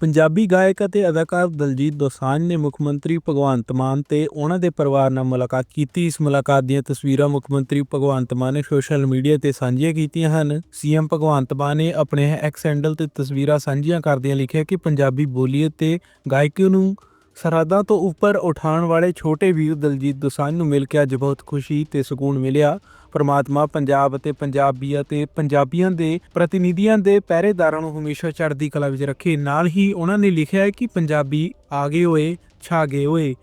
ਪੰਜਾਬੀ ਗਾਇਕ ਅਤੇ ਅਦਾਕਾਰ ਦਲਜੀਤ ਦੋਸਾਂਝ ਨੇ ਮੁੱਖ ਮੰਤਰੀ ਭਗਵੰਤ ਮਾਨ ਤੇ ਉਹਨਾਂ ਦੇ ਪਰਿਵਾਰ ਨਾਲ ਮੁਲਾਕਾਤ ਕੀਤੀ। ਇਸ ਮੁਲਾਕਾਤ ਦੀਆਂ ਤਸਵੀਰਾਂ ਮੁੱਖ ਮੰਤਰੀ ਭਗਵੰਤ ਮਾਨ ਨੇ ਸੋਸ਼ਲ ਮੀਡੀਆ ਤੇ ਸਾਂਝੀਆਂ ਕੀਤੀਆਂ ਹਨ। ਸੀਐਮ ਭਗਵੰਤ ਮਾਨ ਨੇ ਆਪਣੇ ਐਕਸ ਹੈਂਡਲ ਤੇ ਤਸਵੀਰਾਂ ਸਾਂਝੀਆਂ ਕਰਦਿਆਂ ਲਿਖਿਆ ਕਿ ਪੰਜਾਬੀ ਬੋਲੀ ਅਤੇ ਗਾਇਕੀ ਨੂੰ ਸਰਹੱਦਾਂ ਤੋਂ ਉੱਪਰ ਉਠਾਉਣ ਵਾਲੇ ਛੋਟੇ ਵੀਰ ਦਲਜੀਤ ਦੋਸਾਂਝ ਨੂੰ ਮਿਲ ਕੇ ਅੱਜ ਬਹੁਤ ਖੁਸ਼ੀ ਤੇ ਸਕੂਨ ਮਿਲਿਆ। ਪਰਮਾਤਮਾ ਪੰਜਾਬ ਅਤੇ ਪੰਜਾਬੀਆਂ ਤੇ ਪੰਜਾਬੀਆਂ ਦੇ ਪ੍ਰਤੀਨਿਧੀਆਂ ਦੇ ਪਹਿਰੇਦਾਰਾਂ ਨੂੰ ਹਮੇਸ਼ਾ ਚੜ੍ਹਦੀ ਕਲਾ ਵਿੱਚ ਰੱਖੇ। ਨਾਲ ਹੀ ਉਹਨਾਂ ਨੇ ਲਿਖਿਆ ਹੈ ਕਿ ਪੰਜਾਬੀ ਆਗੇ ਹੋਏ, ਛਾਗੇ ਹੋਏ।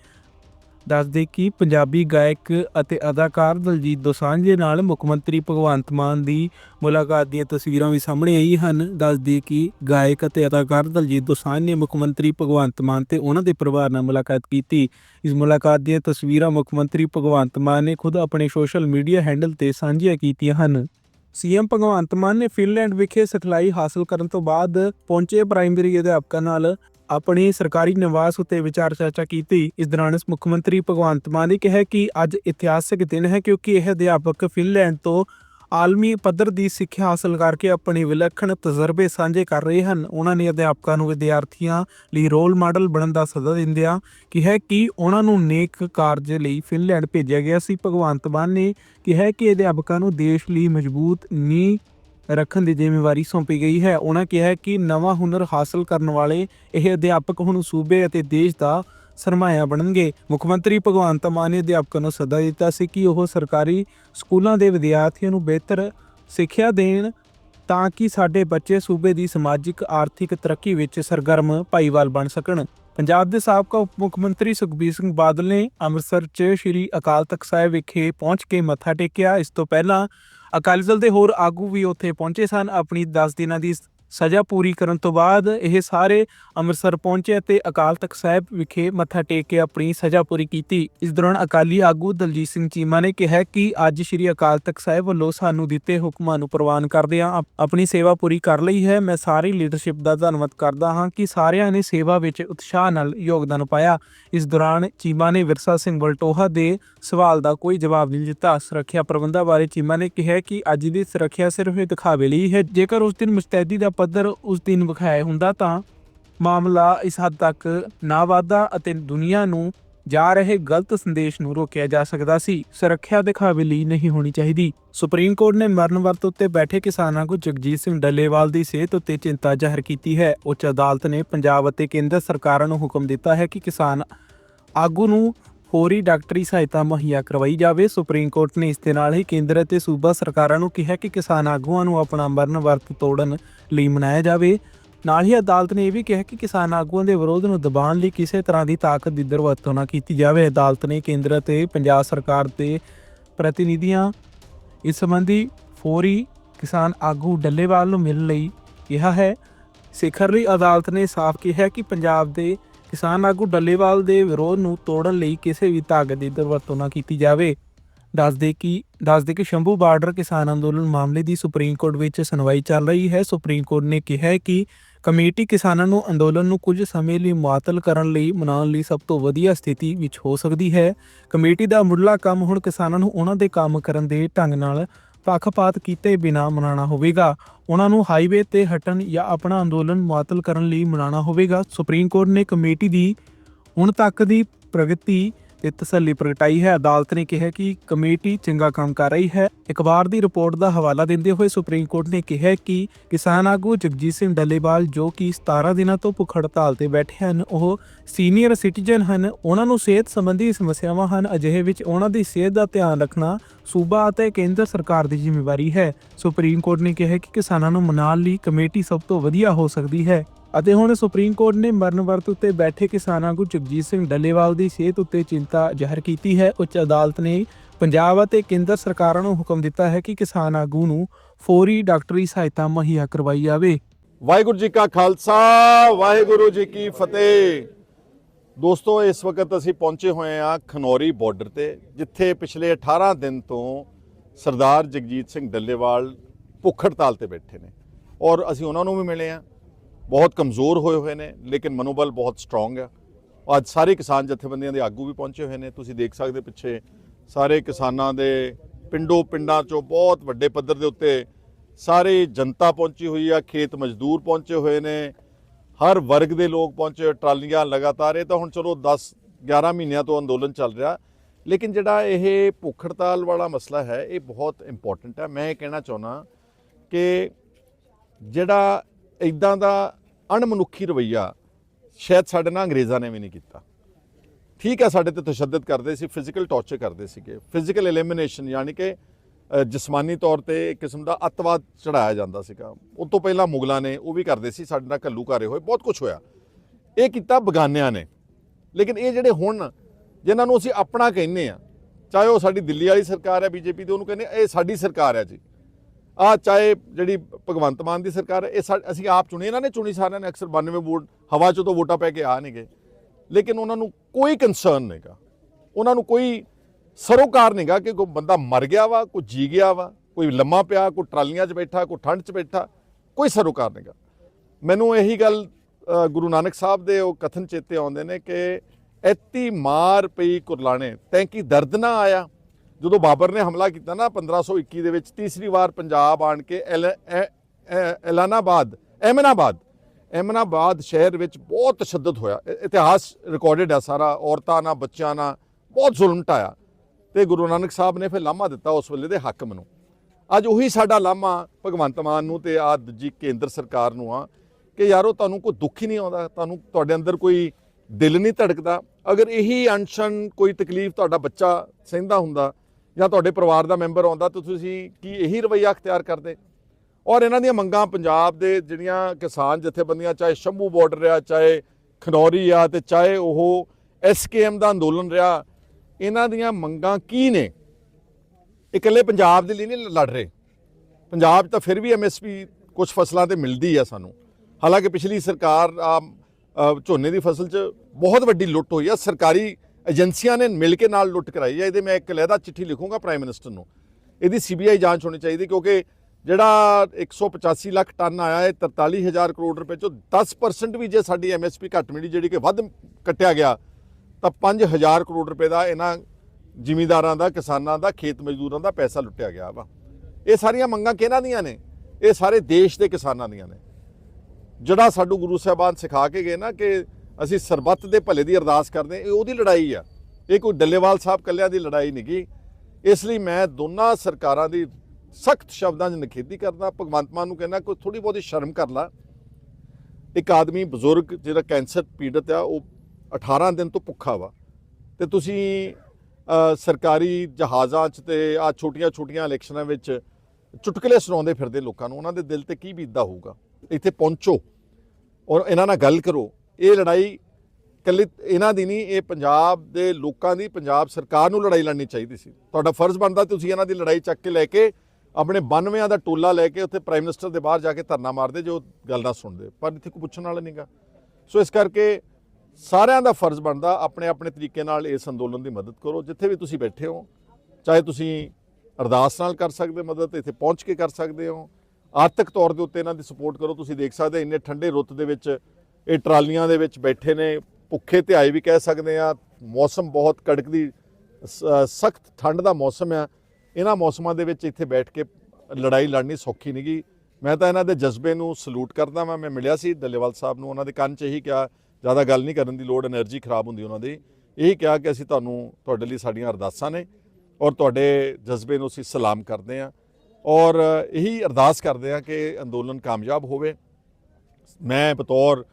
ਦੱਸਦੇ ਕਿ ਪੰਜਾਬੀ ਗਾਇਕ ਅਤੇ ਅਦਾਕਾਰ ਦਲਜੀਤ ਦੋਸਾਂਝ ਦੇ ਨਾਲ ਮੁੱਖ ਮੰਤਰੀ ਭਗਵੰਤ ਮਾਨ ਦੀ ਮੁਲਾਕਾਤ ਦੀਆਂ ਤਸਵੀਰਾਂ ਵੀ ਸਾਹਮਣੇ ਆਈ ਹਨ। ਦੱਸਦੇ ਕਿ ਗਾਇਕ ਅਤੇ ਅਦਾਕਾਰ ਦਲਜੀਤ ਦੋਸਾਂਝ ਨੇ ਮੁੱਖ ਮੰਤਰੀ ਭਗਵੰਤ ਮਾਨ ਤੇ ਉਹਨਾਂ ਦੇ ਪਰਿਵਾਰ ਨਾਲ ਮੁਲਾਕਾਤ ਕੀਤੀ। ਇਸ ਮੁਲਾਕਾਤ ਦੀਆਂ ਤਸਵੀਰਾਂ ਮੁੱਖ ਮੰਤਰੀ ਭਗਵੰਤ ਮਾਨ ਨੇ ਖੁਦ ਆਪਣੇ ਸੋਸ਼ਲ ਮੀਡੀਆ ਹੈਂਡਲ ਤੇ ਸਾਂਝੀਆਂ ਕੀਤੀਆਂ ਹਨ। ਸੀਐਮ ਭਗਵੰਤ ਮਾਨ ਨੇ ਫਿਨਲੈਂਡ ਵਿਖੇ ਸਿਖਲਾਈ ਹਾਸਲ ਕਰਨ ਤੋਂ ਬਾਅਦ ਪਹੁੰਚੇ ਪ੍ਰਾਇਮਰੀ ਅਧਿਆਪਕਾਂ ਨਾਲ ਆਪਣੀ ਸਰਕਾਰੀ ਨਿਵਾਸ ਉੱਤੇ ਵਿਚਾਰ ਚਰਚਾ ਕੀਤੀ। ਇਸ ਦੌਰਾਨ ਮੁੱਖ ਮੰਤਰੀ ਭਗਵੰਤ ਮਾਨ ਨੇ ਕਿਹਾ ਕਿ ਅੱਜ ਇਤਿਹਾਸਕ ਦਿਨ ਹੈ ਕਿਉਂਕਿ ਇਹ ਅਧਿਆਪਕ ਫਿਨਲੈਂਡ ਤੋਂ ਆਲਮੀ ਪੱਧਰ ਦੀ ਸਿੱਖਿਆ ਹਾਸਲ ਕਰਕੇ ਆਪਣੇ ਵਿਲੱਖਣ ਤਜਰਬੇ ਸਾਂਝੇ ਕਰ ਰਹੇ ਹਨ। ਉਹਨਾਂ ਨੇ ਅਧਿਆਪਕਾਂ ਨੂੰ ਵਿਦਿਆਰਥੀਆਂ ਲਈ ਰੋਲ ਮਾਡਲ ਬਣਨ ਦਾ ਸੱਦਾ ਦਿੰਦਿਆਂ ਕਿਹਾ ਕਿ ਉਹਨਾਂ ਨੂੰ ਨੇਕ ਕਾਰਜ ਲਈ ਫਿਨਲੈਂਡ ਭੇਜਿਆ ਗਿਆ ਸੀ। ਭਗਵੰਤ ਮਾਨ ਨੇ ਕਿਹਾ ਕਿ ਅਧਿਆਪਕਾਂ ਨੂੰ ਦੇਸ਼ ਲਈ ਮਜ਼ਬੂਤ ਨੀਂਹ ਰੱਖਣ ਦੀ ਜ਼ਿੰਮੇਵਾਰੀ ਸੌਂਪੀ ਗਈ ਹੈ। ਉਹਨਾਂ ਕਿਹਾ ਕਿ ਨਵਾਂ ਹੁਨਰ ਹਾਸਲ ਕਰਨ ਵਾਲੇ ਇਹ ਅਧਿਆਪਕ ਹੁਣ ਸੂਬੇ ਅਤੇ ਦੇਸ਼ ਦਾ ਸਰਮਾਇਆ ਬਣਨਗੇ। ਮੁੱਖ ਮੰਤਰੀ ਭਗਵੰਤ ਮਾਨ ਨੇ ਅਧਿਆਪਕਾਂ ਨੂੰ ਸੱਦਾ ਦਿੱਤਾ ਸੀ ਕਿ ਉਹ ਸਰਕਾਰੀ ਸਕੂਲਾਂ ਦੇ ਵਿਦਿਆਰਥੀਆਂ ਨੂੰ ਬਿਹਤਰ ਸਿੱਖਿਆ ਦੇਣ ਤਾਂ ਕਿ ਸਾਡੇ ਬੱਚੇ ਸੂਬੇ ਦੀ ਸਮਾਜਿਕ, ਆਰਥਿਕ ਤਰੱਕੀ ਵਿੱਚ ਸਰਗਰਮ ਭਾਈਵਾਲ ਬਣ ਸਕਣ। ਪੰਜਾਬ ਦੇ ਸਾਬਕਾ ਉਪ ਮੁੱਖ ਮੰਤਰੀ ਸੁਖਬੀਰ ਸਿੰਘ ਬਾਦਲ ਨੇ ਅੰਮ੍ਰਿਤਸਰ 'ਚ ਸ੍ਰੀ ਅਕਾਲ ਤਖਤ ਸਾਹਿਬ ਵਿਖੇ ਪਹੁੰਚ ਕੇ ਮੱਥਾ ਟੇਕਿਆ। ਇਸ ਤੋਂ ਪਹਿਲਾਂ ਅਕਾਲੀ ਦਲ ਦੇ ਹੋਰ ਆਗੂ ਵੀ ਉੱਥੇ ਪਹੁੰਚੇ ਸਨ। ਆਪਣੀ 10 ਦਿਨਾਂ ਦੀ ਸਜ਼ਾ ਪੂਰੀ ਕਰਨ ਤੋਂ ਬਾਅਦ ਇਹ ਸਾਰੇ ਅੰਮ੍ਰਿਤਸਰ ਪਹੁੰਚੇ ਅਤੇ ਅਕਾਲ ਤਖਤ ਸਾਹਿਬ ਵਿਖੇ ਮੱਥਾ ਟੇਕ ਕੇ ਆਪਣੀ ਸਜ਼ਾ ਪੂਰੀ ਕੀਤੀ। ਇਸ ਦੌਰਾਨ ਅਕਾਲੀ ਆਗੂ ਦਲਜੀਤ ਸਿੰਘ ਚੀਮਾ ਨੇ ਕਿਹਾ ਕਿ ਅੱਜ ਸ੍ਰੀ ਅਕਾਲ ਤਖਤ ਸਾਹਿਬ ਵੱਲੋਂ ਸਾਨੂੰ ਦਿੱਤੇ ਹੁਕਮਾਂ ਨੂੰ ਪ੍ਰਵਾਨ ਕਰਦਿਆਂ ਆਪ- ਆਪਣੀ ਸੇਵਾ ਪੂਰੀ ਕਰ ਲਈ ਹੈ। ਮੈਂ ਸਾਰੀ ਲੀਡਰਸ਼ਿਪ ਦਾ ਧੰਨਵਾਦ ਕਰਦਾ ਹਾਂ ਕਿ ਸਾਰਿਆਂ ਨੇ ਸੇਵਾ ਵਿੱਚ ਉਤਸ਼ਾਹ ਨਾਲ ਯੋਗਦਾਨ ਪਾਇਆ। ਇਸ ਦੌਰਾਨ ਚੀਮਾ ਨੇ ਵਿਰਸਾ ਸਿੰਘ ਬਲਟੋਹਾ ਦੇ ਸਵਾਲ ਦਾ ਕੋਈ ਜਵਾਬ ਨਹੀਂ ਦਿੱਤਾ। ਸੁਰੱਖਿਆ ਪ੍ਰਬੰਧਾਂ ਬਾਰੇ ਚੀਮਾ ਨੇ ਕਿਹਾ ਕਿ ਅੱਜ ਦੀ ਸੁਰੱਖਿਆ ਸਿਰਫ ਇੱਕ ਦਿਖਾਵੇ ਲਈ ਹੈ। ਜੇਕਰ ਉਸ ਦਿਨ ਮੁਸਤੈਦੀ ਦਾ ਪੱਧਰ ਉਸ ਦਿਨ ਵਿਖਾਇਆ ਹੁੰਦਾ ਤਾਂ ਮਾਮਲਾ ਇਸ ਹੱਦ ਤੱਕ ਨਾ ਵਾਧਾ ਅਤੇ ਦੁਨੀਆ ਨੂੰ ਜਾ ਰਹੇ ਗਲਤ ਸੰਦੇਸ਼ ਨੂੰ ਰੋਕਿਆ ਜਾ ਸਕਦਾ ਸੀ। ਸੁਰੱਖਿਆ ਦਿਖਾਵੇ ਨਹੀਂ ਹੋਣੀ ਚਾਹੀਦੀ। ਸੁਪਰੀਮ ਕੋਰਟ ਨੇ ਮਰਨ ਵਰਤ ਉੱਤੇ ਬੈਠੇ ਕਿਸਾਨਾਂ ਨੂੰ ਜਗਜੀਤ ਸਿੰਘ ਡੱਲੇਵਾਲ ਦੀ ਸਿਹਤ ਉੱਤੇ ਚਿੰਤਾ ਜ਼ਾਹਰ ਕੀਤੀ ਹੈ। ਉੱਚ ਅਦਾਲਤ ਨੇ ਪੰਜਾਬ ਅਤੇ ਕੇਂਦਰ ਸਰਕਾਰਾਂ ਨੂੰ ਹੁਕਮ ਦਿੱਤਾ ਹੈ ਕਿ ਕਿਸਾਨ ਆਗੂ ਨੂੰ ਫੌਰੀ ਡਾਕਟਰੀ ਸਹਾਇਤਾ ਮੁਹੱਈਆ ਕਰਵਾਈ ਜਾਵੇ। ਸੁਪਰੀਮ ਕੋਰਟ ਨੇ ਇਸ ਦੇ ਨਾਲ ਹੀ ਕੇਂਦਰ ਅਤੇ ਸੂਬਾ ਸਰਕਾਰਾਂ ਨੂੰ ਕਿਹਾ ਕਿ ਕਿਸਾਨ ਆਗੂਆਂ ਨੂੰ ਆਪਣਾ ਮਰਨ ਵਰਤ ਤੋੜਨ ਲਈ ਮਨਾਇਆ ਜਾਵੇ। ਨਾਲ ਹੀ ਅਦਾਲਤ ਨੇ ਇਹ ਵੀ ਕਿਹਾ ਕਿ ਕਿਸਾਨ ਆਗੂਆਂ ਦੇ ਵਿਰੋਧ ਨੂੰ ਦਬਾਉਣ ਲਈ ਕਿਸੇ ਤਰ੍ਹਾਂ ਦੀ ਤਾਕਤ ਦੀ ਦੁਰਵਰਤੋਂ ਨਾ ਕੀਤੀ ਜਾਵੇ। ਅਦਾਲਤ ਨੇ ਕੇਂਦਰ ਅਤੇ ਪੰਜਾਬ ਸਰਕਾਰ ਦੇ ਪ੍ਰਤੀਨਿਧੀਆਂ ਇਸ ਸੰਬੰਧੀ ਫੌਰੀ ਕਿਸਾਨ ਆਗੂ ਡੱਲੇਵਾਲ ਨੂੰ ਮਿਲਣ ਲਈ ਕਿਹਾ ਹੈ। ਸਿਖਰ ਲਈ ਅਦਾਲਤ ਨੇ ਸਾਫ਼ ਕਿਹਾ ਕਿ ਪੰਜਾਬ ਦੇ ਕਿਸਾਨ ਆਗੂ ਡੱਲੇਵਾਲ ਦੇ ਵਿਰੋਧ ਨੂੰ ਤੋੜਨ ਲਈ ਕਿਸੇ ਵੀ ਤਾਕਤ ਦੀ ਦੁਰਵਰਤੋਂ ਨਾ ਕੀਤੀ ਜਾਵੇ। ਦੱਸਦੇ ਕਿ ਦੱਸਦੇ ਕਿ ਸ਼ੰਭੂ ਬਾਰਡਰ ਕਿਸਾਨ ਅੰਦੋਲਨ ਮਾਮਲੇ ਦੀ ਸੁਪਰੀਮ ਕੋਰਟ ਵਿੱਚ ਸੁਣਵਾਈ ਚੱਲ ਰਹੀ ਹੈ। ਸੁਪਰੀਮ ਕੋਰਟ ਨੇ ਕਿਹਾ ਕਿ ਕਮੇਟੀ ਕਿਸਾਨਾਂ ਨੂੰ ਅੰਦੋਲਨ ਨੂੰ ਕੁਝ ਸਮੇਂ ਲਈ ਮੁਅੱਤਲ ਕਰਨ ਲਈ ਮਨਾਉਣ ਲਈ ਸਭ ਤੋਂ ਵਧੀਆ ਸਥਿਤੀ ਵਿੱਚ ਹੋ ਸਕਦੀ ਹੈ। ਕਮੇਟੀ ਦਾ ਮੁੱਢਲਾ ਕੰਮ ਹੁਣ ਕਿਸਾਨਾਂ ਨੂੰ ਉਹਨਾਂ ਦੇ ਕੰਮ ਕਰਨ ਦੇ ਢੰਗ ਨਾਲ ਪੱਖਪਾਤ ਕੀਤੇ ਬਿਨਾ ਮਨਾਉਣਾ ਹੋਵੇਗਾ। ਉਹਨਾਂ ਨੂੰ ਹਾਈਵੇ ਤੇ ਹਟਣ ਜਾਂ ਆਪਣਾ ਅੰਦੋਲਨ ਮੁਅੱਤਲ ਕਰਨ ਲਈ ਮਨਾਉਣਾ ਹੋਵੇਗਾ। ਸੁਪਰੀਮ ਕੋਰਟ ਨੇ ਕਮੇਟੀ ਦੀ ਹੁਣ ਤੱਕ ਦੀ ਪ੍ਰਗਤੀ ਤੇ ਤਸੱਲੀ ਪ੍ਰਗਟਾਈ ਹੈ। ਅਦਾਲਤ ਨੇ ਕਿਹਾ ਕਿ ਕਮੇਟੀ ਚੰਗਾ ਕੰਮ ਕਰ ਰਹੀ ਹੈ। ਅਖਬਾਰ ਦੀ ਰਿਪੋਰਟ ਦਾ ਹਵਾਲਾ ਦਿੰਦੇ ਹੋਏ ਸੁਪਰੀਮ ਕੋਰਟ ਨੇ ਕਿਹਾ ਕਿ ਕਿਸਾਨ ਆਗੂ ਜਗਜੀਤ ਸਿੰਘ ਡੱਲੇਵਾਲ ਜੋ ਕਿ 17 ਦਿਨਾਂ ਤੋਂ ਭੁੱਖ ਹੜਤਾਲ ਤੇ ਬੈਠੇ ਹਨ, ਉਹ ਸੀਨੀਅਰ ਸਿਟੀਜ਼ਨ ਹਨ। ਉਹਨਾਂ ਨੂੰ ਸਿਹਤ ਸੰਬੰਧੀ ਸਮੱਸਿਆਵਾਂ ਹਨ। ਅਜਿਹੇ ਵਿੱਚ ਉਹਨਾਂ ਦੀ ਸਿਹਤ ਦਾ ਧਿਆਨ ਰੱਖਣਾ ਸੂਬਾ ਅਤੇ ਕੇਂਦਰ ਸਰਕਾਰ ਦੀ ਜ਼ਿੰਮੇਵਾਰੀ ਹੈ। ਸੁਪਰੀਮ ਕੋਰਟ ਨੇ ਕਿਹਾ ਕਿ ਕਿਸਾਨਾਂ ਨੂੰ ਮਨਾਉਣ ਲਈ ਕਮੇਟੀ ਸਭ ਤੋਂ ਵਧੀਆ ਹੋ ਸਕਦੀ ਹੈ। ਅਤੇ ਹੁਣ ਸੁਪਰੀਮ ਕੋਰਟ ਨੇ ਮਰਨ ਵਰਤ ਉੱਤੇ ਬੈਠੇ ਕਿਸਾਨਾਂ ਆਗੂ ਜਗਜੀਤ ਸਿੰਘ ਡੱਲੇਵਾਲ ਦੀ ਸਿਹਤ ਉੱਤੇ ਚਿੰਤਾ ਜ਼ਾਹਰ ਕੀਤੀ ਹੈ। ਉੱਚ ਅਦਾਲਤ ਨੇ ਪੰਜਾਬ ਅਤੇ ਕੇਂਦਰ ਸਰਕਾਰਾਂ ਨੂੰ ਹੁਕਮ ਦਿੱਤਾ ਹੈ ਕਿ ਕਿਸਾਨ ਆਗੂ ਨੂੰ ਫੌਰੀ ਡਾਕਟਰੀ ਸਹਾਇਤਾ ਮੁਹੱਈਆ ਕਰਵਾਈ ਜਾਵੇ। ਵਾਹਿਗੁਰੂ ਜੀ ਕਾ ਖਾਲਸਾ, ਵਾਹਿਗੁਰੂ ਜੀ ਕੀ ਫਤਿਹ। ਦੋਸਤੋ, ਇਸ ਵਕਤ ਅਸੀਂ ਪਹੁੰਚੇ ਹੋਏ ਹਾਂ ਖਨੌਰੀ ਬਾਰਡਰ ਤੇ, ਜਿੱਥੇ ਪਿਛਲੇ 18 ਦਿਨ ਤੋਂ ਸਰਦਾਰ ਜਗਜੀਤ ਸਿੰਘ ਡੱਲੇਵਾਲ ਭੁੱਖ ਹੜਤਾਲ ਤੇ ਬੈਠੇ ਨੇ। ਔਰ ਅਸੀਂ ਉਹਨਾਂ ਨੂੰ ਵੀ ਮਿਲੇ ਆ ਬਹੁਤ ਕਮਜ਼ੋਰ ਹੋਏ ਹੋਏ ਨੇ, ਲੇਕਿਨ ਮਨੋਬਲ ਬਹੁਤ ਸਟਰੋਂਗ ਹੈ ਅੱਜ ਸਾਰੇ ਕਿਸਾਨ ਜਥੇਬੰਦੀਆਂ ਦੇ ਆਗੂ ਵੀ ਪਹੁੰਚੇ ਹੋਏ ਨੇ। ਤੁਸੀਂ ਦੇਖ ਸਕਦੇ ਪਿੱਛੇ ਸਾਰੇ ਕਿਸਾਨਾਂ ਦੇ ਪਿੰਡੋ ਪਿੰਡਾਂ ਚੋਂ ਬਹੁਤ ਵੱਡੇ ਪੱਧਰ ਦੇ ਉੱਤੇ ਸਾਰੇ ਜਨਤਾ ਪਹੁੰਚੀ ਹੋਈ ਆ, ਖੇਤ ਮਜ਼ਦੂਰ ਪਹੁੰਚੇ ਹੋਏ ਨੇ। ਹਰ ਵਰਗ ਦੇ ਲੋਕ ਪਹੁੰਚੇ ਟਰਾਲੀਆਂ ਲਗਾਤਾਰ, ਇਹ ਤਾਂ ਹੁਣ ਚਲੋ 10 11 ਮਹੀਨਿਆਂ ਤੋਂ ਅੰਦੋਲਨ ਚੱਲ ਰਿਹਾ। ਲੇਕਿਨ ਜਿਹੜਾ ਇਹ ਭੁੱਖ ਹੜਤਾਲ ਵਾਲਾ ਮਸਲਾ ਹੈ, ਇਹ ਬਹੁਤ ਇੰਪੋਰਟੈਂਟ ਹੈ। ਮੈਂ ਇਹ ਕਹਿਣਾ ਚਾਹੁੰਦਾ ਕਿ ਜਿਹੜਾ ਇਦਾਂ ਦਾ ਅਣਮਨੁੱਖੀ ਰਵਈਆ ਸ਼ਾਇਦ ਸਾਡੇ ਨਾਲ ਅੰਗਰੇਜ਼ਾਂ ਨੇ ਵੀ ਨਹੀਂ ਕੀਤਾ। ਠੀਕ ਹੈ, ਸਾਡੇ ਤੇ ਤਸ਼ੱਦਦ ਕਰਦੇ ਸੀ ਫਿਜ਼ੀਕਲ ਟੌਰਚਰ ਕਰਦੇ ਸੀਗੇ। ਫਿਜ਼ੀਕਲ ਐਲੀਮੀਨੇਸ਼ਨ ਯਾਨੀ ਕਿ ਜਿਸਮਾਨੀ ਤੌਰ ਤੇ ਇੱਕ ਕਿਸਮ ਦਾ ਅੱਤਵਾਦ ਚੜਾਇਆ ਜਾਂਦਾ ਸੀਗਾ। ਉਸ ਤੋਂ ਪਹਿਲਾਂ ਮੁਗਲਾਂ ਨੇ ਉਹ ਵੀ ਕਰਦੇ ਸੀ, ਸਾਡੇ ਨਾਲ ਘੱਲੂ ਘਾਰੇ ਹੋਏ, ਬਹੁਤ ਕੁਝ ਹੋਇਆ। ਇਹ ਕੀਤਾ ਬਗਾਨਿਆਂ ਨੇ। ਲੇਕਿਨ ਇਹ ਜਿਹੜੇ ਹੁਣ ਜਿਨ੍ਹਾਂ ਨੂੰ ਅਸੀਂ ਆਪਣਾ ਕਹਿੰਦੇ ਆ ਚਾਹੇ ਉਹ ਸਾਡੀ ਦਿੱਲੀ ਵਾਲੀ ਸਰਕਾਰ ਹੈ, ਬੀਜੇਪੀ ਦੀ, ਉਹਨੂੰ ਕਹਿੰਦੇ ਇਹ ਸਾਡੀ ਸਰਕਾਰ ਹੈ ਜੀ। ਆ ਚਾਹੇ ਜਿਹੜੀ ਭਗਵੰਤ ਮਾਨ ਦੀ ਸਰਕਾਰ ਹੈ, ਇਹ ਸਾ- ਅਸੀਂ ਆਪ ਚੁਣੀ, ਇਹਨਾਂ ਨੇ ਚੁਣੀ ਸਾਰਿਆਂ ਨੇ ਅਕਸਰ 92 ਵੋਟ, ਹਵਾ ਚੋਂ ਤੋਂ ਵੋਟਾਂ ਪੈ ਕੇ ਆ ਨਹੀਂ ਗਏ ਲੇਕਿਨ ਉਹਨਾਂ ਨੂੰ ਕੋਈ ਕੰਸਰਨ ਨਹੀਂਗਾ। ਉਹਨਾਂ ਨੂੰ ਕੋਈ ਸਰੋਕਾਰ ਨਹੀਂਗਾ ਕਿ ਕੋਈ ਬੰਦਾ ਮਰ ਗਿਆ ਵਾ, ਕੋਈ ਜੀ ਗਿਆ ਵਾ, ਕੋਈ ਲੰਮਾ ਪਿਆ, ਕੋਈ ਟਰਾਲੀਆਂ 'ਚ ਬੈਠਾ, ਕੋਈ ਠੰਡ 'ਚ ਬੈਠਾ, ਕੋਈ ਸਰੋਕਾਰ ਨਹੀਂਗਾ। ਮੈਨੂੰ ਇਹੀ ਗੱਲ ਗੁਰੂ ਨਾਨਕ ਸਾਹਿਬ ਦੇ ਉਹ ਕਥਨ ਚੇਤੇ ਆਉਂਦੇ ਨੇ ਕਿ ਐਤੀ ਮਾਰ ਪਈ ਕੁਰਲਾਣੇ, ਤੈਂ ਕੀ ਦਰਦ ਨਾ ਆਇਆ? ਜਦੋਂ ਬਾਬਰ ਨੇ ਹਮਲਾ ਕੀਤਾ ਨਾ 1521 ਦੇ ਵਿੱਚ, ਤੀਸਰੀ ਵਾਰ ਪੰਜਾਬ ਆਣ ਕੇ ਐਲ- ਐਲਾਨਾਬਾਦ, ਐਮਨਾਬਾਦ ਐਮਨਾਬਾਦ ਸ਼ਹਿਰ ਵਿੱਚ ਬਹੁਤ ਤਸ਼ੱਦਦ ਹੋਇਆ। ਇਤਿਹਾਸ ਰਿਕਾਰਡਡ ਹੈ ਸਾਰਾ, ਔਰਤਾਂ ਨਾਲ, ਬੱਚਿਆਂ ਨਾਲ ਬਹੁਤ ਜ਼ੁਲਮ ਢਾਇਆ ਤੇ ਗੁਰੂ ਨਾਨਕ ਸਾਹਿਬ ਨੇ ਫਿਰ ਲਾਮਾ ਦਿੱਤਾ ਉਸ ਵੇਲੇ ਦੇ ਹਾਕਮ ਨੂੰ। ਅੱਜ ਉਹੀ ਸਾਡਾ ਲਾਮਾ ਭਗਵੰਤ ਮਾਨ ਨੂੰ ਤੇ ਆ ਦੂਜੀ ਕੇਂਦਰ ਸਰਕਾਰ ਨੂੰ ਆ ਕਿ ਯਾਰੋ ਤੁਹਾਨੂੰ ਕੋਈ ਦੁੱਖ ਹੀ ਨਹੀਂ ਆਉਂਦਾ, ਤੁਹਾਨੂੰ ਤੁਹਾਡੇ ਅੰਦਰ ਕੋਈ ਦਿਲ ਨਹੀਂ ਧੜਕਦਾ। ਅਗਰ ਇਹੀ ਅਨਸ਼ਨ ਕੋਈ ਤਕਲੀਫ ਤੁਹਾਡਾ ਬੱਚਾ ਸਹਿੰਦਾ ਹੁੰਦਾ ਜਾਂ ਤੁਹਾਡੇ ਪਰਿਵਾਰ ਦਾ ਮੈਂਬਰ ਆਉਂਦਾ, ਤਾਂ ਤੁਸੀਂ ਕੀ ਇਹੀ ਰਵੱਈਆ ਅਖਤਿਆਰ ਕਰਦੇ? ਔਰ ਇਹਨਾਂ ਦੀਆਂ ਮੰਗਾਂ ਪੰਜਾਬ ਦੇ ਜਿਹੜੀਆਂ ਕਿਸਾਨ ਜਥੇਬੰਦੀਆਂ, ਚਾਹੇ ਸ਼ੰਭੂ ਬਾਰਡਰ ਆ ਚਾਹੇ ਖਨੌਰੀ ਆ ਤੇ ਚਾਹੇ ਉਹ ਐਸਕੇਐਮ ਦਾ ਅੰਦੋਲਨ ਰਿਹਾ, ਇਹਨਾਂ ਦੀਆਂ ਮੰਗਾਂ ਕੀ ਨੇ? ਇਕੱਲੇ ਪੰਜਾਬ ਦੇ ਲਈ ਨਹੀਂ ਲੜ ਰਹੇ। ਪੰਜਾਬ ਤਾਂ ਫਿਰ ਵੀ ਐਮਐਸਪੀ ਕੁਝ ਫਸਲਾਂ ਤੇ ਮਿਲਦੀ ਆ ਸਾਨੂੰ। ਹਾਲਾਂਕਿ ਪਿਛਲੀ ਸਰਕਾਰ ਝੋਨੇ ਦੀ ਫਸਲ 'ਚ ਬਹੁਤ ਵੱਡੀ ਲੁੱਟ ਹੋਈ ਆ। ਸਰਕਾਰੀ ਏਜੰਸੀਆਂ ਨੇ ਮਿਲ ਕੇ ਨਾਲ ਲੁੱਟ ਕਰਾਈ ਹੈ। ਇਹਦੇ ਮੈਂ ਇੱਕ ਲਹਿਦਾ ਚਿੱਠੀ ਲਿਖੂੰਗਾ ਪ੍ਰਾਈਮ ਮਿਨਿਸਟਰ ਨੂੰ। ਇਹਦੀ ਸੀਬੀਆਈ ਜਾਂਚ ਹੋਣੀ ਚਾਹੀਦੀ ਕਿਉਂਕਿ ਜਿਹੜਾ 185 ਲੱਖ ਟਨ ਆਇਆ ਹੈ 43000 ਕਰੋੜ ਰੁਪਏ ਚੋਂ 10% ਵੀ ਜੇ ਸਾਡੀ ਐਮਐਸਪੀ ਘੱਟ ਮਿਲੀ, ਜਿਹੜੀ ਕਿ ਵੱਧ ਕੱਟਿਆ ਗਿਆ, ਤਾਂ 5000 ਕਰੋੜ ਰੁਪਏ ਦਾ ਇਹਨਾਂ ਜ਼ਿਮੀਂਦਾਰਾਂ ਦਾ, ਕਿਸਾਨਾਂ ਦਾ, ਖੇਤ ਮਜ਼ਦੂਰਾਂ ਦਾ ਪੈਸਾ ਲੁੱਟਿਆ ਗਿਆ ਵਾ। ਇਹ ਸਾਰੀਆਂ ਮੰਗਾਂ ਕਿਹਨਾਂ ਦੀਆਂ ਨੇ? ਇਹ ਸਾਰੇ ਦੇਸ਼ ਦੇ ਕਿਸਾਨਾਂ ਦੀਆਂ ਨੇ। ਜਿਹੜਾ ਸਾਡੂ ਗੁਰੂ ਸਾਹਿਬਾਨ ਸਿਖਾ ਕੇ ਗਏ ਨਾ ਕਿ ਅਸੀਂ ਸਰਬੱਤ ਦੇ ਭਲੇ ਦੀ ਅਰਦਾਸ ਕਰਦੇ ਹਾਂ, ਇਹ ਉਹਦੀ ਲੜਾਈ ਆ। ਇਹ ਕੋਈ ਡੱਲੇਵਾਲ ਸਾਹਿਬ ਕੱਲਿਆਂ ਦੀ ਲੜਾਈ ਨਹੀਂ ਗੀ। ਇਸ ਲਈ ਮੈਂ ਦੋਨਾਂ ਸਰਕਾਰਾਂ ਦੀ ਸਖਤ ਸ਼ਬਦਾਂ 'ਚ ਨਿਖੇਧੀ ਕਰਦਾ ਭਗਵੰਤ ਮਾਨ ਨੂੰ ਕਹਿੰਦਾ ਕੋਈ ਥੋੜੀ ਬਹੁਤੀ ਸ਼ਰਮ ਕਰ ਲਾ। ਇੱਕ ਆਦਮੀ ਬਜ਼ੁਰਗ ਜਿਹੜਾ ਕੈਂਸਰ ਪੀੜਤ ਆ ਉਹ 18 ਦਿਨ ਤੋਂ ਭੁੱਖਾ ਵਾ। ਤੇ ਤੁਸੀਂ ਸਰਕਾਰੀ ਜਹਾਜ਼ਾਂ 'ਚ ਤੇ ਆ ਛੋਟੀਆਂ-ਛੋਟੀਆਂ ਇਲੈਕਸ਼ਨਾਂ ਵਿੱਚ ਚੁਟਕਲੇ ਸੁਣਾਉਂਦੇ ਫਿਰਦੇ ਲੋਕਾਂ ਨੂੰ ਉਹਨਾਂ ਦੇ ਦਿਲ ਤੇ ਕੀ ਬੀਤਦਾ ਹੋਊਗਾ? ਇੱਥੇ ਪਹੁੰਚੋ ਔਰ ਇਹਨਾਂ ਨਾਲ ਗੱਲ ਕਰੋ। ਇਹ ਲੜਾਈ ਕੱਲੀ ਇਹਨਾਂ ਦੀ ਨਹੀਂ, ਇਹ ਪੰਜਾਬ ਦੇ ਲੋਕਾਂ ਦੀ, ਪੰਜਾਬ ਸਰਕਾਰ ਨੂੰ ਲੜਾਈ ਲੜਨੀ ਚਾਹੀਦੀ ਸੀ। ਤੁਹਾਡਾ ਫਰਜ਼ ਬਣਦਾ ਤੁਸੀਂ ਇਹਨਾਂ ਦੀ ਲੜਾਈ ਚੱਕ ਕੇ ਲੈ ਕੇ ਆਪਣੇ 92 ਦਾ ਟੋਲਾ ਲੈ ਕੇ ਉੱਥੇ ਪ੍ਰਾਈਮ ਮਿਨਿਸਟਰ ਦੇ ਬਾਹਰ ਜਾ ਕੇ ਧਰਨਾ ਮਾਰਦੇ ਜੋ ਗੱਲ ਨਾ ਸੁਣਦੇ। ਪਰ ਇੱਥੇ ਕੋਈ ਪੁੱਛਣ ਵਾਲਾ ਨਹੀਂਗਾ। ਸੋ ਇਸ ਕਰਕੇ ਸਾਰਿਆਂ ਦਾ ਫਰਜ਼ ਬਣਦਾ ਆਪਣੇ ਆਪਣੇ ਤਰੀਕੇ ਨਾਲ ਇਸ ਅੰਦੋਲਨ ਦੀ ਮਦਦ ਕਰੋ। ਜਿੱਥੇ ਵੀ ਤੁਸੀਂ ਬੈਠੇ ਹੋ, ਚਾਹੇ ਤੁਸੀਂ ਅਰਦਾਸ ਨਾਲ ਕਰ ਸਕਦੇ ਮਦਦ, ਇੱਥੇ ਪਹੁੰਚ ਕੇ ਕਰ ਸਕਦੇ ਹੋ। ਆਰਥਿਕ ਤੌਰ ਦੇ ਉੱਤੇ ਇਹਨਾਂ ਦੀ ਸਪੋਰਟ ਕਰੋ। ਤੁਸੀਂ ਦੇਖ ਸਕਦੇ ਇੰਨੇ ਠੰਡੇ ਰੁੱਤ ਦੇ ਵਿੱਚ ਇਹ ਟਰਾਲੀਆਂ ਦੇ ਵਿੱਚ ਬੈਠੇ ਨੇ, ਭੁੱਖੇ ਤੇ ਆਏ ਵੀ ਕਹਿ ਸਕਦੇ ਆ ਮੌਸਮ ਬਹੁਤ ਕੜਕਦੀ ਸਖਤ ਠੰਡ ਦਾ ਮੌਸਮ ਆ। ਇਹਨਾਂ ਮੌਸਮਾਂ ਦੇ ਵਿੱਚ ਇੱਥੇ ਬੈਠ ਕੇ ਲੜਾਈ ਲੜਨੀ ਸੌਖੀ ਨਹੀਂ ਗਈ ਮੈਂ ਤਾਂ ਇਹਨਾਂ ਦੇ ਜਜ਼ਬੇ ਨੂੰ ਸਲੂਟ ਕਰਦਾ ਵਾਂ। ਮੈਂ ਮਿਲਿਆ ਸੀ ਦੱਲੇਵਾਲ ਸਾਹਿਬ ਨੂੰ, ਉਹਨਾਂ ਦੇ ਕੰਨ 'ਚ ਇਹੀ ਕਿਹਾ, ਜ਼ਿਆਦਾ ਗੱਲ ਨਹੀਂ ਕਰਨ ਦੀ ਲੋੜ એનર્ਜੀ ਖਰਾਬ ਹੁੰਦੀ ਉਹਨਾਂ ਦੀ। ਇਹੀ ਕਿਹਾ ਕਿ ਅਸੀਂ ਤੁਹਾਨੂੰ, ਤੁਹਾਡੇ ਲਈ ਸਾਡੀਆਂ ਅਰਦਾਸਾਂ ਨੇ ਔਰ ਤੁਹਾਡੇ ਜਜ਼ਬੇ ਨੂੰ ਅਸੀਂ ਸਲਾਮ ਕਰਦੇ ਹਾਂ। ਔਰ ਇਹੀ ਅਰਦਾਸ ਕਰਦੇ ਹਾਂ ਕਿ ਅੰਦੋਲਨ ਕਾਮਯਾਬ ਹੋਵੇ। ਮੈਂ ਬਤੌਰ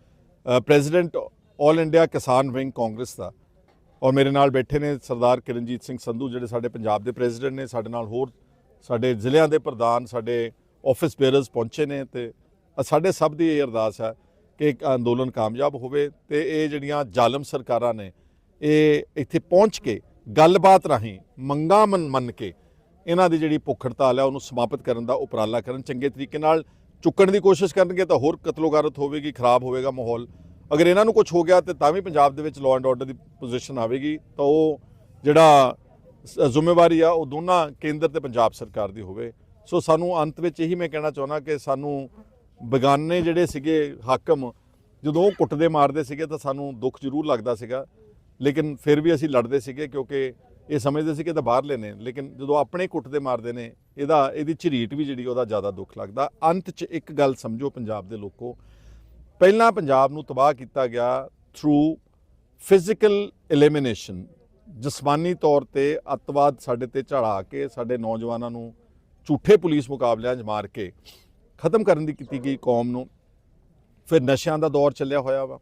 president 올 India Kisan wing Congress ਦਾ। ਔਰ ਮੇਰੇ ਨਾਲ ਬੈਠੇ ਨੇ ਸਰਦਾਰ ਕਿਰਨਜੀਤ ਸਿੰਘ ਸੰਧੂ, ਜਿਹੜੇ ਸਾਡੇ ਪੰਜਾਬ ਦੇ ਪ੍ਰੈਜ਼ੀਡੈਂਟ ਨੇ, ਸਾਡੇ ਨਾਲ ਹੋਰ ਸਾਡੇ ਜ਼ਿਲ੍ਹਿਆਂ ਦੇ ਪ੍ਰਧਾਨ, ਸਾਡੇ ਆਫਿਸ ਬੇਅਰਰਸ ਪਹੁੰਚੇ ਨੇ ਤੇ ਸਾਡੇ ਸਭ ਦੀ ਇਹ ਅਰਦਾਸ ਹੈ ਕਿ ਇੱਕ ਅੰਦੋਲਨ ਕਾਮਯਾਬ ਹੋਵੇ ਤੇ ਇਹ ਜਿਹੜੀਆਂ ਜ਼ਾਲਮ ਸਰਕਾਰਾਂ ਨੇ, ਇਹ ਇੱਥੇ ਪਹੁੰਚ ਕੇ ਗੱਲਬਾਤ ਰਾਹੀਂ ਮੰਗਾਂ ਮੰਨ ਮੰਨ ਕੇ ਇਹਨਾਂ ਦੀ ਜਿਹੜੀ ਭੁੱਖ ਹੜਤਾਲ ਹੈ, ਉਹਨੂੰ ਸਮਾਪਤ ਕਰਨ ਦਾ ਉਪਰਾਲਾ ਕਰਨ, ਚੰਗੇ ਤਰੀਕੇ ਨਾਲ ਚੁੱਕਣ ਦੀ ਕੋਸ਼ਿਸ਼ ਕਰਨਗੇ ਤਾਂ ਹੋਰ ਕਤਲੋਗਾਰਤ ਹੋਵੇਗੀ, ਖਰਾਬ ਹੋਵੇਗਾ ਮਾਹੌਲ। ਅਗਰ ਇਹਨਾਂ ਨੂੰ ਕੁਝ ਹੋ ਗਿਆ ਤੇ ਤਾਂ ਵੀ ਪੰਜਾਬ ਦੇ ਵਿੱਚ ਲਾਅ ਐਂਡ ਆਰਡਰ ਦੀ ਪੋਜੀਸ਼ਨ ਆਵੇਗੀ, ਤਾਂ ਉਹ ਜਿਹੜਾ ਜ਼ਿੰਮੇਵਾਰੀ ਆ, ਉਹ ਦੋਨਾਂ ਕੇਂਦਰ ਤੇ ਪੰਜਾਬ ਸਰਕਾਰ ਦੀ ਹੋਵੇ। ਸੋ ਸਾਨੂੰ ਅੰਤ ਵਿੱਚ ਇਹੀ ਮੈਂ ਕਹਿਣਾ ਚਾਹੁੰਦਾ ਕਿ ਸਾਨੂੰ ਬਗਾਨੇ ਜਿਹੜੇ ਸੀਗੇ ਹਾਕਮ, ਜਦੋਂ ਉਹ ਕੁੱਟਦੇ ਮਾਰਦੇ ਸੀਗੇ ਤਾਂ ਸਾਨੂੰ ਦੁੱਖ ਜ਼ਰੂਰ ਲੱਗਦਾ ਸੀਗਾ। ਲੇਕਿਨ ਫਿਰ ਵੀ ਅਸੀਂ ਲੜਦੇ ਸੀਗੇ ਕਿਉਂਕਿ ਇਹ ਸਮਝਦੇ ਸੀ ਕਿ ਤਾਂ ਬਾਹਰਲੇ ਨੇ, ਲੇਕਿਨ ਜਦੋਂ ਆਪਣੇ ਕੁੱਟਦੇ ਮਾਰਦੇ ਨੇ, ਇਹਦਾ, ਇਹਦੀ ਝਰੀਟ ਵੀ ਜਿਹੜੀ ਉਹਦਾ ਜ਼ਿਆਦਾ ਦੁੱਖ ਲੱਗਦਾ। ਅੰਤ 'ਚ ਇੱਕ ਗੱਲ ਸਮਝੋ ਪੰਜਾਬ ਦੇ ਲੋਕੋ। ਪਹਿਲਾਂ ਪੰਜਾਬ ਨੂੰ ਤਬਾਹ ਕੀਤਾ ਗਿਆ ਥਰੂ ਫਿਜ਼ੀਕਲ ਐਲੀਮੀਨੇਸ਼ਨ ਜਿਸਮਾਨੀ ਤੌਰ ਤੇ ਅੱਤਵਾਦ ਸਾਡੇ ਤੇ ਝੜਾ ਕੇ, ਸਾਡੇ ਨੌਜਵਾਨਾਂ ਨੂੰ ਝੂਠੇ ਪੁਲਿਸ ਮੁਕਾਬਲਿਆਂ 'ਚ ਮਾਰ ਕੇ ਖਤਮ ਕਰਨ ਦੀ ਕੀਤੀ ਗਈ ਕੌਮ ਨੂੰ। ਫਿਰ ਨਸ਼ਿਆਂ ਦਾ ਦੌਰ ਚੱਲਿਆ ਹੋਇਆ ਵਾ।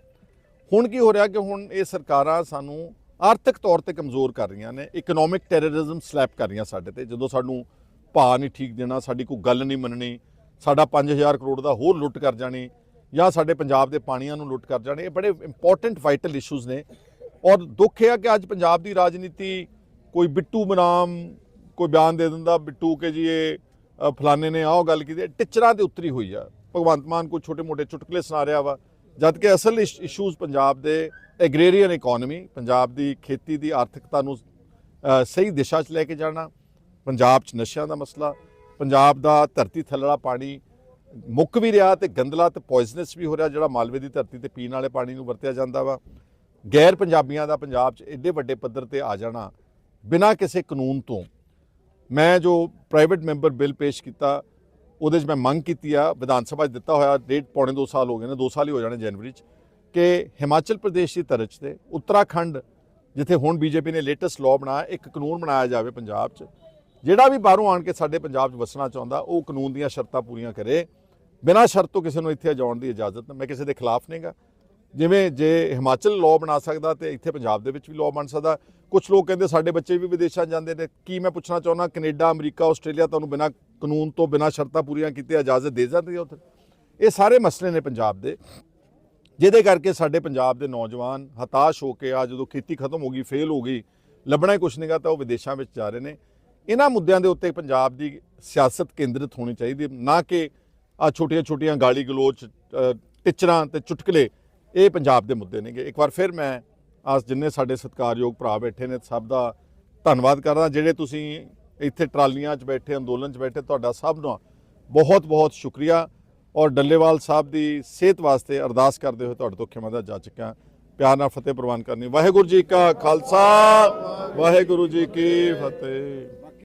ਹੁਣ ਕੀ ਹੋ ਰਿਹਾ ਕਿ ਹੁਣ ਇਹ ਸਰਕਾਰਾਂ ਸਾਨੂੰ ਆਰਥਿਕ ਤੌਰ ਤੇ ਕਮਜ਼ੋਰ ਕਰ ਰਹੀਆਂ ਨੇ ਇਕਨੋਮਿਕ ਟੈਰਰਿਜ਼ਮ ਸਲੈਪ ਕਰ ਰਹੀਆਂ ਸਾਡੇ ਤੇ। ਜਦੋਂ ਸਾਨੂੰ ਭਾਅ ਨਹੀਂ ਠੀਕ ਦੇਣਾ ਸਾਡੀ ਕੋਈ ਗੱਲ ਨਹੀਂ ਮੰਨਣੀ ਸਾਡਾ 5000 ਕਰੋੜ ਦਾ ਹੋਰ ਲੁੱਟ ਕਰ ਜਾਣੀ ਜਾਂ ਸਾਡੇ ਪੰਜਾਬ ਦੇ ਪਾਣੀਆਂ ਨੂੰ ਲੁੱਟ ਕਰ ਜਾਣੇ ਇਹ ਬੜੇ ਇੰਪੋਰਟੈਂਟ ਵਾਈਟਲ ਇਸ਼ੂਜ਼ ਨੇ। ਔਰ ਦੁੱਖ ਇਹ ਆ ਕਿ ਅੱਜ ਪੰਜਾਬ ਦੀ ਰਾਜਨੀਤੀ ਕੋਈ ਬਿੱਟੂ ਬਨਾਮ ਕੋਈ ਬਿਆਨ ਦੇ ਦਿੰਦਾ ਬਿੱਟੂ ਕੇ ਜੀ ਇਹ ਅ, ਫਲਾਣੇ ਨੇ ਆਹ ਗੱਲ ਕੀਤੀ ਹੈ। ਟਿਚਰਾਂ ਤੇ ਉਤਰੀ ਹੋਈ ਆ। ਭਗਵੰਤ ਮਾਨ ਕੋਈ ਛੋਟੇ ਮੋਟੇ ਚੁਟਕਲੇ ਸੁਣਾ ਰਿਹਾ ਵਾ। ਜਦ ਕਿ ਅਸਲ ਇਸ਼ੂਜ਼ ਪੰਜਾਬ ਦੇ ਐਗਰੇਰੀਅਨ ਇਕਨੋਮੀ ਪੰਜਾਬ ਦੀ ਖੇਤੀ ਦੀ ਆਰਥਿਕਤਾ ਨੂੰ ਸਹੀ ਦਿਸ਼ਾ 'ਚ ਲੈ ਕੇ ਜਾਣਾ, ਪੰਜਾਬ 'ਚ ਨਸ਼ਿਆਂ ਦਾ ਮਸਲਾ, ਪੰਜਾਬ ਦਾ ਧਰਤੀ ਥੱਲੜਾ ਪਾਣੀ ਮੁੱਕ ਵੀ ਰਿਹਾ ਤੇ ਗੰਦਲਾ ਤੇ ਪੋਇਜ਼ਨਸ ਵੀ ਹੋ ਰਿਹਾ, ਜਿਹੜਾ ਮਾਲਵੇ ਦੀ ਧਰਤੀ ਤੇ ਪੀਣ ਵਾਲੇ ਪਾਣੀ ਨੂੰ ਵਰਤਿਆ ਜਾਂਦਾ ਵਾ। ਗੈਰ ਪੰਜਾਬੀਆਂ ਦਾ ਪੰਜਾਬ 'ਚ ਐਡੇ ਵੱਡੇ ਪੱਧਰ ਤੇ ਆ ਜਾਣਾ ਬਿਨਾਂ ਕਿਸੇ ਕਾਨੂੰਨ ਤੋਂ। ਮੈਂ ਜੋ ਪ੍ਰਾਈਵੇਟ ਮੈਂਬਰ ਬਿੱਲ ਪੇਸ਼ ਕੀਤਾ ਉਹਦੇ 'ਚ ਮੈਂ ਮੰਗ ਕੀਤੀ ਆ, ਵਿਧਾਨ ਸਭਾ 'ਚ ਦਿੱਤਾ ਹੋਇਆ, ਡੇਢ ਪੌਣੇ 2 ਸਾਲ ਹੋ ਗਏ ਨੇ 2 ਸਾਲ ਹੀ ਹੋ ਜਾਣੇ ਜਨਵਰੀ 'ਚ, ਕਿ ਹਿਮਾਚਲ ਪ੍ਰਦੇਸ਼ ਦੀ ਤਰਜ਼ ਤੇ ਉੱਤਰਾਖੰਡ, ਜਿੱਥੇ ਹੁਣ ਬੀਜੇਪੀ ਨੇ ਲੇਟੈਸਟ ਲਾਅ ਬਣਾਇਆ, ਇੱਕ ਕਾਨੂੰਨ ਬਣਾਇਆ ਜਾਵੇ ਪੰਜਾਬ 'ਚ, ਜਿਹੜਾ ਵੀ ਬਾਹਰੋਂ ਆਣ ਕੇ ਸਾਡੇ ਪੰਜਾਬ 'ਚ ਵਸਣਾ ਚਾਹੁੰਦਾ, ਉਹ ਕਾਨੂੰਨ ਦੀਆਂ ਸ਼ਰਤਾਂ ਪੂਰੀਆਂ ਕਰੇ, ਬਿਨਾਂ ਸ਼ਰਤ ਤੋਂ ਕਿਸੇ ਨੂੰ ਇੱਥੇ ਜਾਣ ਦੀ ਇਜਾਜ਼ਤ ਮੈਂ ਕਿਸੇ ਦੇ ਖਿਲਾਫ ਨਹੀਂਗਾ। ਜਿਵੇਂ ਜੇ ਹਿਮਾਚਲ ਲਾਅ ਬਣਾ ਸਕਦਾ ਤੇ ਇੱਥੇ ਪੰਜਾਬ ਦੇ ਵਿੱਚ ਵੀ ਲਾਅ ਬਣ ਸਕਦਾ ਕੁਝ ਲੋਕ ਕਹਿੰਦੇ ਸਾਡੇ ਬੱਚੇ ਵੀ ਵਿਦੇਸ਼ਾਂ ਜਾਂਦੇ ਨੇ ਕੀ ਮੈਂ ਪੁੱਛਣਾ ਚਾਹੁੰਦਾ ਕੈਨੇਡਾ ਅਮਰੀਕਾ ਆਸਟ੍ਰੇਲੀਆ ਤੁਹਾਨੂੰ ਬਿਨਾਂ ਕਾਨੂੰਨ ਤੋਂ ਬਿਨਾਂ ਸ਼ਰਤਾਂ ਪੂਰੀਆਂ ਕੀਤੇ ਇਜਾਜ਼ਤ ਦੇ ਜਾਂਦੀ ਹੈ ਉੱਥੇ? ਇਹ ਸਾਰੇ ਮਸਲੇ ਨੇ ਪੰਜਾਬ ਦੇ ਜਿਹਦੇ ਕਰਕੇ ਸਾਡੇ ਪੰਜਾਬ ਦੇ ਨੌਜਵਾਨ ਹਤਾਸ਼ ਹੋ ਕੇ ਆ ਜਦੋਂ ਖੇਤੀ ਖਤਮ ਹੋ ਗਈ ਫੇਲ ਹੋ ਗਈ ਲੱਭਣਾ ਹੀ ਕੁਛ ਨਹੀਂਗਾ ਤਾਂ ਉਹ ਵਿਦੇਸ਼ਾਂ ਵਿੱਚ ਜਾ ਰਹੇ ਨੇ। ਇਹਨਾਂ ਮੁੱਦਿਆਂ ਦੇ ਉੱਤੇ ਪੰਜਾਬ ਦੀ ਸਿਆਸਤ ਕੇਂਦਰਿਤ ਹੋਣੀ ਚਾਹੀਦੀ ਨਾ ਕਿ ਆ ਛੋਟੀਆਂ ਛੋਟੀਆਂ ਗਾਲੀ ਗਲੋਚ ਅ, ਟਿਚਰਾਂ ਤੇ ਚੁਟਕਲੇ ਇਹ ਪੰਜਾਬ ਦੇ ਮੁੱਦੇ ਨੇਗੇ। ਇੱਕ ਵਾਰ ਫਿਰ ਮੈਂ ਆਸ ਜਿੰਨੇ ਸਾਡੇ ਸਤਿਕਾਰਯੋਗ ਭਰਾ ਬੈਠੇ ਨੇ, ਸਭ ਦਾ ਧੰਨਵਾਦ ਕਰਦਾ। ਜਿਹੜੇ ਤੁਸੀਂ ਇੱਥੇ ਟਰਾਲੀਆਂ 'ਚ ਬੈਠੇ, ਅੰਦੋਲਨ 'ਚ ਬੈਠੇ, ਤੁਹਾਡਾ ਸਭ ਨੂੰ ਬਹੁਤ ਬਹੁਤ ਸ਼ੁਕਰੀਆ। ਔਰ ਡੱਲੇਵਾਲ ਸਾਹਿਬ ਦੀ ਸਿਹਤ ਵਾਸਤੇ ਅਰਦਾਸ ਕਰਦੇ ਹੋਏ ਤੁਹਾਡੇ ਤੋਂ ਖਿਮਾ ਦਾ ਜਾ ਚੁੱਕਿਆ ਪਿਆਰ ਨਾਲ ਫਤਿਹ ਪ੍ਰਵਾਨ ਕਰਨੀ। ਵਾਹਿਗੁਰੂ ਜੀ ਕਾ ਖਾਲਸਾ, ਵਾਹਿਗੁਰੂ ਜੀ ਕੀ ਫਤਿਹ।